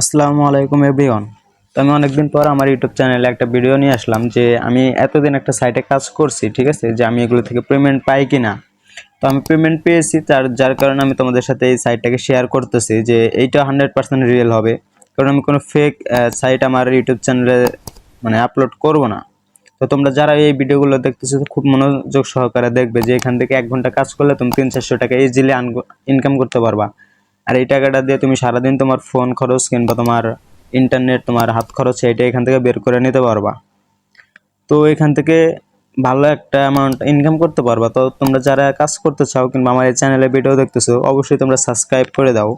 আসসালামু আলাইকুম এভরিওয়ান। তো আমি অনেকদিন পর আমার ইউটিউব চ্যানেলে একটা ভিডিও নিয়ে আসলাম যে আমি এতদিন একটা সাইটে কাজ করছি, ঠিক আছে? যে আমি এগুলো থেকে পেমেন্ট পাই কি না তো আমি পেমেন্ট পেয়েছি, তার, যার কারণে আমি তোমাদের সাথে এই সাইটটাকে শেয়ার করতেছি যে এইটা হান্ড্রেড পার্সেন্ট রিয়েল হবে। কারণ আমি কোনো ফেক সাইট আমার ইউটিউব চ্যানেলে মানে আপলোড করব না। তো তোমরা যারা এই ভিডিওগুলো দেখতেছো খুব মনোযোগ সহকারে দেখবে যে এখান থেকে এক ঘণ্টা কাজ করলে তুমি তিন চারশো টাকা ইজিলি ইনকাম করতে পারবা। আর এই টাকাটা দিয়ে তুমি সারাদিন তোমার ফোন খরচ কিংবা তোমার ইন্টারনেট তোমার হাত খরচ এটা এখান থেকে বের করে নিতে পারবা। তো এখান থেকে ভালো একটা অ্যামাউন্ট ইনকাম করতে পারবা। তো তোমরা যারা কাজ করতে চাও কিংবা আমার এই চ্যানেলে ভিডিও দেখতেছো, অবশ্যই তোমরা সাবস্ক্রাইব করে দাও।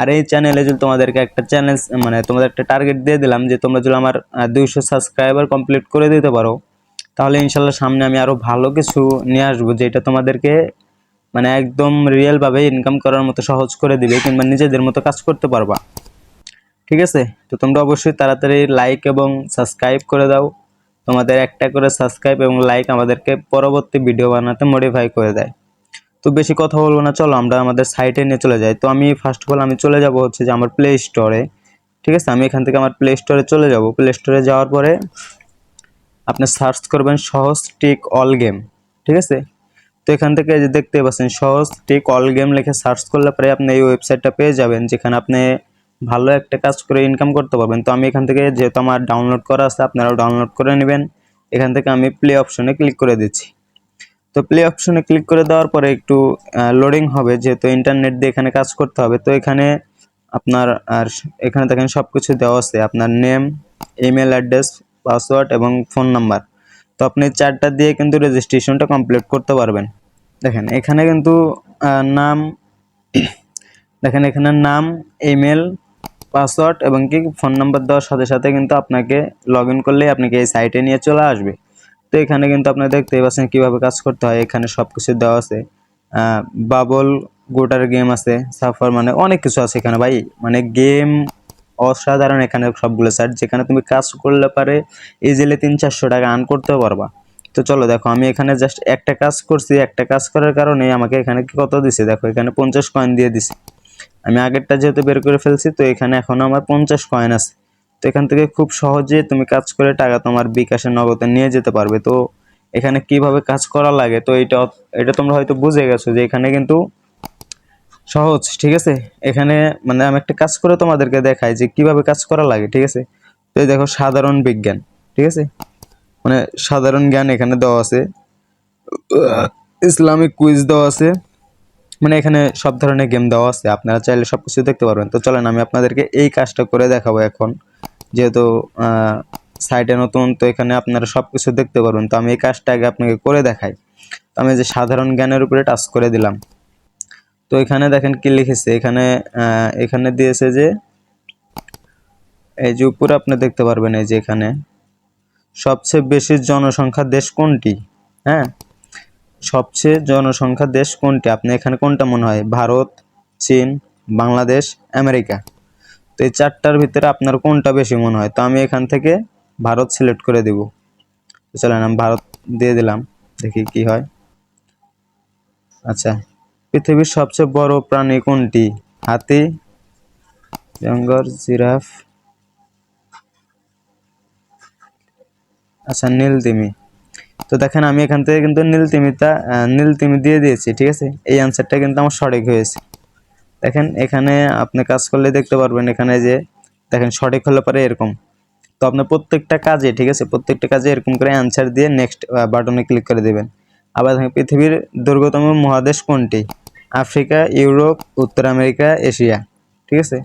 আর এই চ্যানেলে যদি তোমাদেরকে একটা চ্যানেল মানে তোমাদের একটা টার্গেট দিয়ে দিলাম যে তোমরা যদি আমার দুইশো সাবস্ক্রাইবার কমপ্লিট করে দিতে পারো, তাহলে ইনশাল্লাহ সামনে আমি আরও ভালো কিছু নিয়ে আসব যেটা তোমাদেরকে মানে একদম রিয়েলভাবে ইনকাম করার মতো সহজ করে দিবে কিংবা নিজেদের মতো কাজ করতে পারবা। ঠিক আছে? তো তোমরা অবশ্যই তাড়াতাড়ি লাইক এবং সাবস্ক্রাইব করে দাও। তোমাদের একটা করে সাবস্ক্রাইব এবং লাইক আমাদেরকে পরবর্তী ভিডিও বানাতে মডিফাই করে দেয়। তো বেশি কথা বলব না, চলো আমরা আমাদের সাইটে নিয়ে চলে যাই। তো আমি ফার্স্ট অফ অল আমি চলে যাব হচ্ছে যে আমার প্লে স্টোরে ঠিক আছে? আমি এখান থেকে আমার প্লে স্টোরে চলে যাব। প্লে স্টোরে যাওয়ার পরে আপনি সার্চ করবেন সহজ টিক অল গেম ঠিক আছে? তো এখান থেকে যে দেখতে পাচ্ছেন, সহজ টিক অল গেম লিখে সার্চ করলে পরে আপনি এই ওয়েবসাইটটা পেয়ে যাবেন, যেখানে আপনি ভালো একটা কাজ করে ইনকাম করতে পারবেন। তো আমি এখান থেকে যেহেতু আমার ডাউনলোড করা আছে, আপনারাও ডাউনলোড করে নেবেন। এখান থেকে আমি প্লে অপশনে ক্লিক করে দিচ্ছি। তো প্লে অপশনে ক্লিক করে দেওয়ার পরে একটু লোডিং হবে, যেহেতু ইন্টারনেট দিয়ে এখানে কাজ করতে হবে। তো এখানে আপনার, আর এখানে দেখেন সব কিছু দেওয়া আছে। আপনার নেম ইমেল অ্যাড্রেস পাসওয়ার্ড এবং ফোন নাম্বার তো আপনি চারটা দিয়ে কিন্তু রেজিস্ট্রেশনটা কমপ্লিট করতে পারবেন। দেখেন, এখানে কিন্তু নাম, দেখেন, এখানে নাম ইমেল পাসওয়ার্ড এবং কি ফোন নাম্বার দেওয়ার সাথে সাথে কিন্তু আপনাকে লগ ইন করলেই আপনাকে এই সাইটে নিয়ে চলে আসবে। তো এখানে কিন্তু আপনারা দেখতেই পাচ্ছেন কীভাবে কাজ করতে হয়। এখানে সব কিছু দেওয়া আছে। বাবল গোটার গেম আছে সাফার মানে অনেক কিছু আছে এখানে ভাই। মানে গেম অসাধারণ এখানে সবগুলো সাইট যেখানে তুমি কাজ করলে পারে ইজিলি তিন চারশো টাকা আর্ন করতে পারবা। তো চলো দেখো, আমি এখানে জাস্ট একটা কাজ করছি, একটা কাজ করার কারণে আমাকে এখানে কত দিছে? দেখো, এখানে পঞ্চাশ কয়েন দিয়ে দিছে। আমি আগেরটা যেহেতু বের করে ফেলছি, তো এখানে এখন আমার পঞ্চাশ কয়েন আছে। তো এখান থেকে খুব সহজে তুমি কাজ করে টাকা তোমার বিকাশের নগদে নিয়ে যেতে পারবে। তো এখানে কীভাবে কাজ করা লাগে? তো এটা এটা তোমরা হয়তো বুঝে গেছো যে এখানে কিন্তু সহজ, ঠিক আছে? এখানে মানে আমি একটা কাজ করে তোমাদেরকে দেখাই যে কীভাবে কাজ করা লাগে, ঠিক আছে? তো এই দেখো, সাধারণ বিজ্ঞান, ঠিক আছে? মানে সাধারণ জ্ঞান এখানে দেওয়া আছে। ইসলামিক কুইজ দেওয়া আছে। মানে এখানে সব ধরনের গেম দেওয়া আছে। আপনারা চাইলে সব কিছু দেখতে পারবেন। তো চলেন, আমি আপনাদেরকে এই কাজটা করে দেখাবো এখন। যেহেতু সাইটে নতুন, তো এখানে আপনারা সব কিছু দেখতে পারবেন। তো আমি এই কাজটা আগে আপনাকে করে দেখাই। তো আমি যে সাধারণ জ্ঞানের উপরে টাচ করে দিলাম। তো এখানে দেখেন কি লিখেছে? এখানে এখানে দিয়েছে যে, এই যে উপরে আপনি দেখতে পারবেন এই যে এখানে, সবচেয়ে বেশি জনসংখ্যা দেশ কোনটি? হ্যাঁ? সবচেয়ে জনসংখ্যা দেশ কোনটি? আপনি এখানে কোনটা মনে হয়? ভারত, চীন, বাংলাদেশ, আমেরিকা। তো এই চারটার ভিতরে আপনার কোনটা বেশি মনে হয়? তো আমি এখান থেকে ভারত সিলেক্ট করে দেব। চলেন, আমি ভারত দিয়ে দিলাম, দেখি কি হয়। আচ্ছা। পৃথিবীর সবচেয়ে বড় প্রাণী কোনটি? হাতি, জঙ্গর জিরাফ আচ্ছা নীলতিমি। তো দেখেন, আমি এখান থেকে কিন্তু নীলতিমিটা নীলতিমি দিয়ে দিয়েছি, ঠিক আছে? এই অ্যান্সারটা কিন্তু আমার সঠিক হয়েছে। দেখেন, এখানে আপনি কাজ করলে দেখতে পারবেন, এখানে যে, দেখেন, সঠিক হলে পরে এরকম। তো আপনার প্রত্যেকটা কাজে, ঠিক আছে? প্রত্যেকটা কাজে এরকম করে অ্যান্সার দিয়ে নেক্সট বাটনে ক্লিক করে দেবেন। আবার দেখেন, পৃথিবীর দুর্গতম মহাদেশ কোনটি? আফ্রিকা, ইউরোপ, উত্তর আমেরিকা, এশিয়া, ঠিক আছে?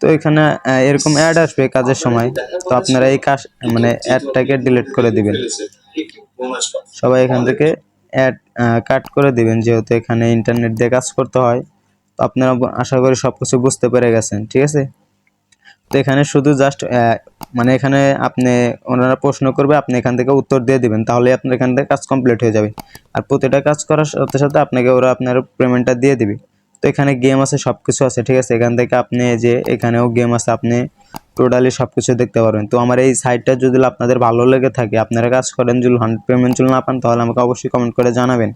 তো এখানে এরকম অ্যাড আসবে কাজের সময়। তো আপনারা এই কাজ মানে অ্যাডটাকে ডিলিট করে দিবেন। সবাই এখান থেকে অ্যাড কাট করে দিবেন, যেহেতু এখানে ইন্টারনেট দিয়ে কাজ করতে হয়। তো আপনারা আশা করি সব কিছু বুঝতে পেরে গেছেন, ঠিক আছে? তো এখানে শুধু জাস্ট মানে এখানে আপনি ওনারা প্রশ্ন করবে, আপনি এখান থেকে উত্তর দিয়ে দিবেন তাহলে আপনার এখান থেকে কাজ কমপ্লিট হয়ে যাবে। আর প্রতিটা কাজ করার সাথে সাথে আপনাকে ওরা আপনার পেমেন্টটা দিয়ে দিবে। তো এখানে গেম আছে সব কিছু আছে, ঠিক আছে? এখান থেকে আপনি যে, এখানেও গেম আছে, আপনি টোটালি সব কিছু দেখতে পারবেন। তো আমার এই সাইটটা যদি আপনাদের ভালো লেগে থাকে, আপনারা কাজ করেন, যদি হান্ড্রেড পেমেন্ট যদি না পান, তাহলে আমাকে অবশ্যই কমেন্ট করে জানাবেন।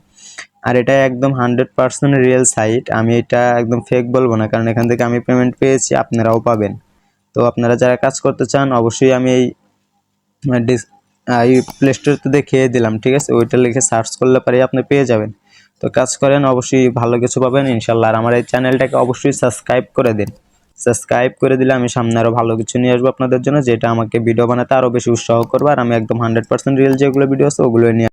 আর এটা একদম হান্ড্রেড পার্সেন্ট রিয়েল সাইট আমি এটা একদম ফেক বলব না, কারণ এখান থেকে আমি পেমেন্ট পেয়েছি, আপনারাও পাবেন। তো আপনারা যারা কাজ করতে চান, অবশ্যই আমি এই এই প্লে স্টোরতে দেখিয়ে দিলাম, ঠিক আছে? ওইটা লিখে সার্চ করলে পরে আপনি পেয়ে যাবেন। তো কাজ করেন, অবশ্যই ভালো কিছু পাবেন ইনশাল্লাহ আর আমার এই চ্যানেলটাকে অবশ্যই সাবস্ক্রাইব করে দিন। সাবস্ক্রাইব করে দিলে আমি সামনে আরও ভালো কিছু নিয়ে আসব আপনাদের জন্য, যেটা আমাকে ভিডিও বানাতে আরও বেশি উৎসাহ করবে। আর আমি একদম হান্ড্রেড পার্সেন্ট রিয়েল যেগুলো ভিডিও আছে ওগুলো নিয়ে